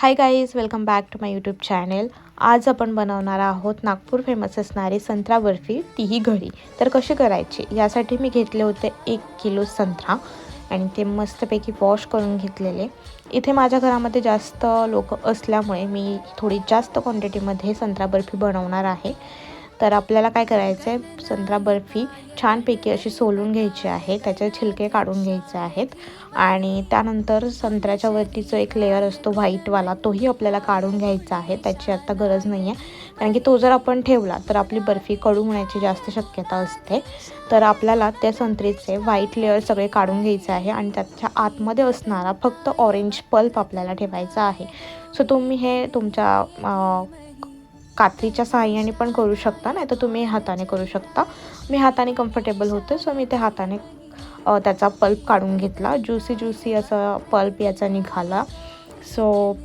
Hi guys welcome back to my YouTube channel आज आपण बनवणार आहोत नागपूर फेमस असणारी संत्रा बर्फी तीही घरी तर कशी करायची? यासाठी मी घेतले होते एक किलो संत्रा आणि ते मस्तपैकी वॉश करून घेतलेले. इथे माझ्या घरामध्ये जास्त लोक असल्यामुळे मी थोडी जास्त क्वांटिटीमध्ये संत्रा बर्फी बनवणार आहे. तर आपल्याला काय करायचं आहे संत्रा बर्फी छानपैकी अशी सोलून घ्यायची आहे. त्याचे छिलके काढून घ्यायचे आहेत. आणि त्यानंतर संत्र्याच्या वरतीचं एक लेअर असतो व्हाईटवाला तोही आपल्याला काढून घ्यायचा आहे. त्याची आत्ता गरज नाही आहे कारण की तो जर आपण ठेवला तर आपली बर्फी कडू होण्याची जास्त शक्यता असते. तर आपल्याला त्या संत्रीचे व्हाईट लेअर सगळे काढून घ्यायचे आहे. आणि त्याच्या आतमध्ये असणारा फक्त ऑरेंज पल्प आपल्याला ठेवायचा आहे. सो तुम्ही हे तुमच्या कात्रीच्या सहाय्याने पण करू शकता नाही तर तुम्ही हाताने करू शकता. मी हाताने कम्फर्टेबल होते सो मी ते हाताने त्याचा पल्प काढून घेतला. ज्युसी ज्युसी असा पल्प याचा निघाला. सो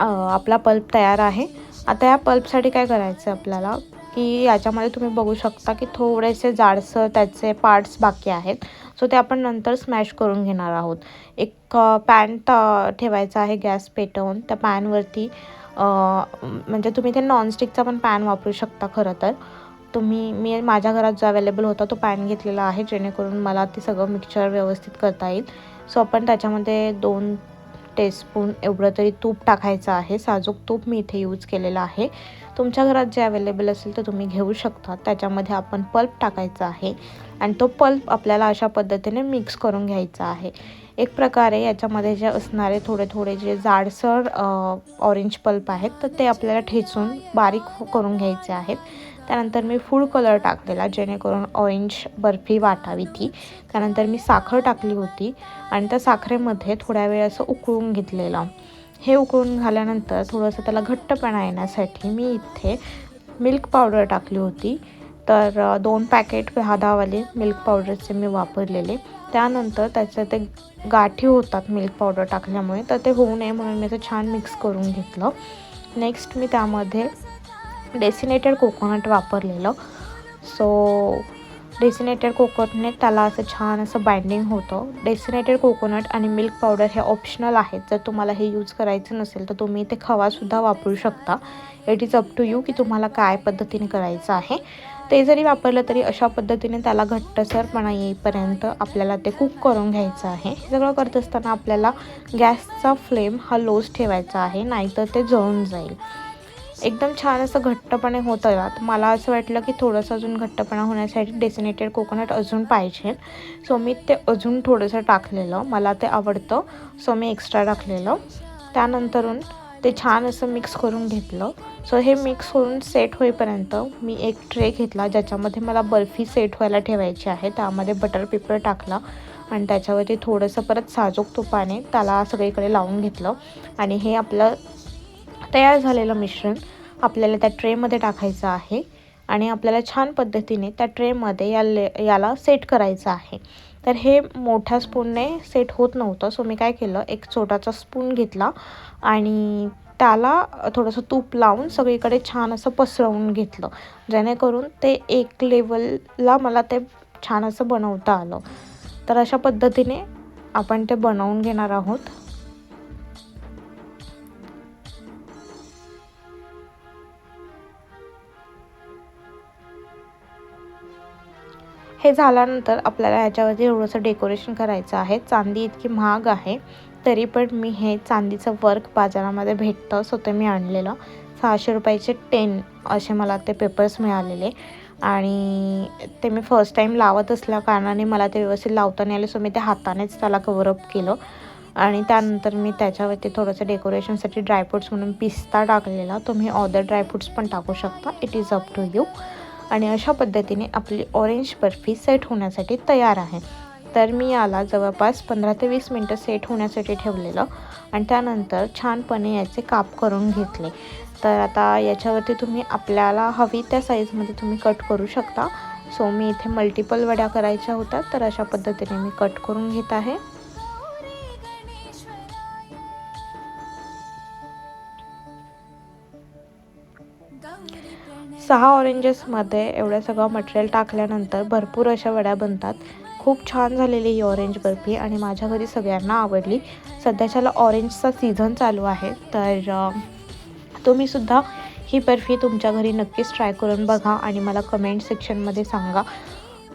आपला पल्प तयार आहे. आता या पल्पसाठी काय करायचं आहे आपल्याला? की याच्यामध्ये तुम्ही बघू शकता की थोडेसे जाडसर त्याचे पार्ट्स बाकी आहेत. सो ते आपण नंतर स्मॅश करून घेणार आहोत. एक पॅन ठेवायचा आहे गॅस पेटवून. त्या पॅनवरती म्हणजे तुम्ही ते नॉनस्टिकचा पण पॅन वापरू शकता खरं तर. तुम्ही मी माझ्या घरात जो अवेलेबल होता तो पॅन घेतलेला आहे जेणेकरून मला ते सगळं मिक्सचर व्यवस्थित करता येईल. सो आपण त्याच्यामध्ये दोन टेस्पून एवढं तरी तूप टाकायचं आहे. साजूक तूप मी इथे यूज केलेलं आहे. तुमच्या घरात जे अवेलेबल असेल तर तुम्ही घेऊ शकता. त्याच्यामध्ये आपण पल्प टाकायचा आहे. आणि तो पल्प आपल्याला अशा पद्धतीने मिक्स करून घ्यायचा आहे. एक प्रकारे याच्यामध्ये जे असणारे थोडे थोडे जे जाडसर ऑरेंज पल्प आहेत तर ते आपल्याला ठेचून बारीक करून घ्यायचे आहेत. त्यानंतर मी फूड कलर टाकलेला जेणेकरून ऑरेंज बर्फी वाटावी ती. त्यानंतर मी साखर टाकली होती आणि त्या साखरेमध्ये थोड्या वेळ असं उकळून घेतलेलं. हे उकळून झाल्यानंतर थोडंसं त्याला घट्टपणा येण्यासाठी मी इथे मिल्क पावडर टाकली होती. तर दोन पॅकेट दहा दहावाले मिल्क पावडरचे मी वापरलेले. त्यानंतर त्याचं ते गाठी होतात मिल्क पावडर टाकल्यामुळे तर ते होऊ नये म्हणून मी असं छान मिक्स करून घेतलं. नेक्स्ट मी त्यामध्ये डेसिनेटेड कोकोनट वापरलेलं. सो डेसिनेटेड कोकोनटने त्याला असं छान असं बाइंडिंग होतं. डेसिनेटेड कोकोनट आणि मिल्क पावडर हे ऑप्शनल आहेत. जर तुम्हाला हे यूज करायचं नसेल तर तुम्ही ते खवासुद्धा वापरू शकता. It is up to you की तुम्हाला काय पद्धतीने करायचं आहे. ते जरी वापरलं तरी अशा पद्धतीने त्याला घट्टसरपणा येईपर्यंत आपल्याला ते कुक करून घ्यायचं आहे. हे सगळं करत असताना आपल्याला गॅसचा फ्लेम हा लोज ठेवायचा आहे नाहीतर ते जळून जाईल. एकदम छान असं घट्टपणे होत यात. मला असं वाटलं की थोडंसं अजून घट्टपणा होण्यासाठी डेसिनेटेड कोकोनट अजून पाहिजे. सो मी ते अजून थोडंसं टाकलेलं. मला ते आवडतं. सो मी एक्स्ट्रा टाकलेलं. त्यानंतरून ते छान असं मिक्स करून घेतलं. सो हे मिक्स करून सेट होईपर्यंत मी एक ट्रे घेतला. ज्याच्यामध्ये मला बर्फी सेट व्हायला ठेवायची आहे. त्यामध्ये बटर पेपर टाकला आणि त्याच्यावरती थोडंसं परत साजूक तुपाने त्याला सगळीकडे लावून घेतलं. आणि हे आपलं तयार झालेलं मिश्रण आपल्याला त्या ट्रेमध्ये टाकायचं आहे आणि आपल्याला छान पद्धतीने त्या ट्रेमध्ये या ले याला सेट करायचं आहे. तर हे मोठ्या स्पूनने सेट होत नव्हतं सो मी काय केलं एक छोटाचा स्पून घेतला आणि त्याला थोडंसं तूप लावून सगळीकडे छान असं पसरवून घेतलं जेणेकरून ते एक लेवलला मला ते छान असं बनवता आलं. तर अशा पद्धतीने आपण ते बनवून घेणार आहोत. हे झाल्यानंतर आपल्याला ह्याच्यावरती थोडंसं डेकोरेशन करायचं आहे. चांदी इतकी महाग आहे तरी पण मी हे चांदीचं वर्क बाजारामध्ये भेटतं सो ते मी आणलेलं. सहाशे रुपयाचे टेन असे मला ते पेपर्स मिळालेले. आणि ते मी फर्स्ट टाईम लावत असल्या कारणाने मला ते व्यवस्थित लावता नाही आले सो मी ते हातानेच त्याला कवरअप केलं. आणि त्यानंतर मी त्याच्यावरती थोडंसं डेकोरेशनसाठी ड्रायफ्रूट्स म्हणून पिस्ता टाकलेला. तुम्ही ऑदर ड्रायफ्रूट्स पण टाकू शकता. It is up to you आणि अशा पद्धतीने आपली ऑरेंज बर्फी सेट होण्यासाठी तयार आहे. तर मी याला जवळपास पंधरा ते वीस मिनटं सेट होण्यासाठी ठेवलेलं आणि त्यानंतर छानपणे याचे काप करून घेतले. तर आता याच्यावरती तुम्ही आपल्याला हवी त्या साईजमध्ये तुम्ही कट करू शकता. सो मी इथे मल्टिपल वड्या करायच्या होत्या तर अशा पद्धतीने मी कट करून घेत आहे. सहा ऑरेंजेसमध्ये एवढं सगळं मटेरियल टाकल्यानंतर भरपूर अशा वड्या बनतात. खूप छान झालेली ही ऑरेंज बर्फी आणि माझ्या घरी सगळ्यांना आवडली. सध्याच्याला ऑरेंजचा सीझन चालू आहे. तर तुम्हीसुद्धा ही बर्फी तुमच्या घरी नक्कीच ट्राय करून बघा आणि मला कमेंट सेक्शनमध्ये सांगा.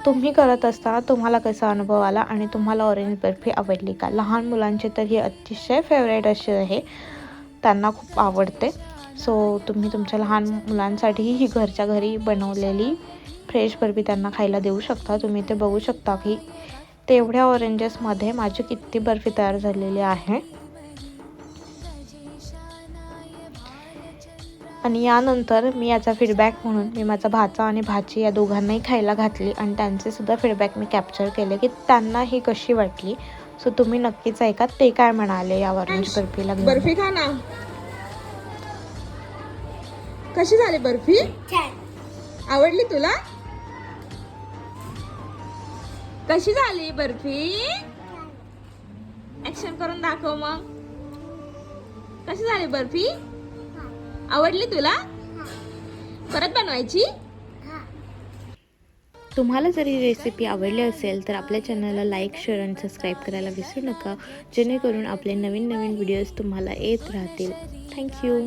तुम्ही करत असताना तुम्हाला कसा अनुभव आला आणि तुम्हाला ऑरेंज बर्फी आवडली का? लहान मुलांची तर ही अतिशय फेवरेट अशी आहे. त्यांना खूप आवडते. सो तुम्ही तुमच्या लहान मुलांसाठीही ही घरच्या घरी बनवलेली फ्रेश बर्फी त्यांना खायला देऊ शकता. तुम्ही ते बघू शकता की तेवढ्या ऑरेंजेसमध्ये माझी किती बर्फी तयार झालेली आहे. आणि यानंतर मी याचा फीडबॅक म्हणून मी माझा भाचा आणि भाची या दोघांनाही खायला घातली आणि त्यांचे सुद्धा फीडबॅक मी कॅप्चर केले की त्यांना ही कशी वाटली. सो तुम्ही नक्कीच ऐका ते काय म्हणाले या ऑरेंज बर्फीला बर्फी खा ना. कशी झाली बर्फी? आवडली तुला? कशी झाली बर्फी? ऍक्शन करून दाखव मग. कशी झाली बर्फी? आवडली तुला? परत बनवायची? तुम्हाला जर ही रेसिपी आवडली असेल तर आपल्या चॅनलला लाईक शेअर आणि सबस्क्राईब करायला विसरू नका. जेणेकरून आपले नवीन नवीन व्हिडिओज तुम्हाला येत राहतील. थँक्यू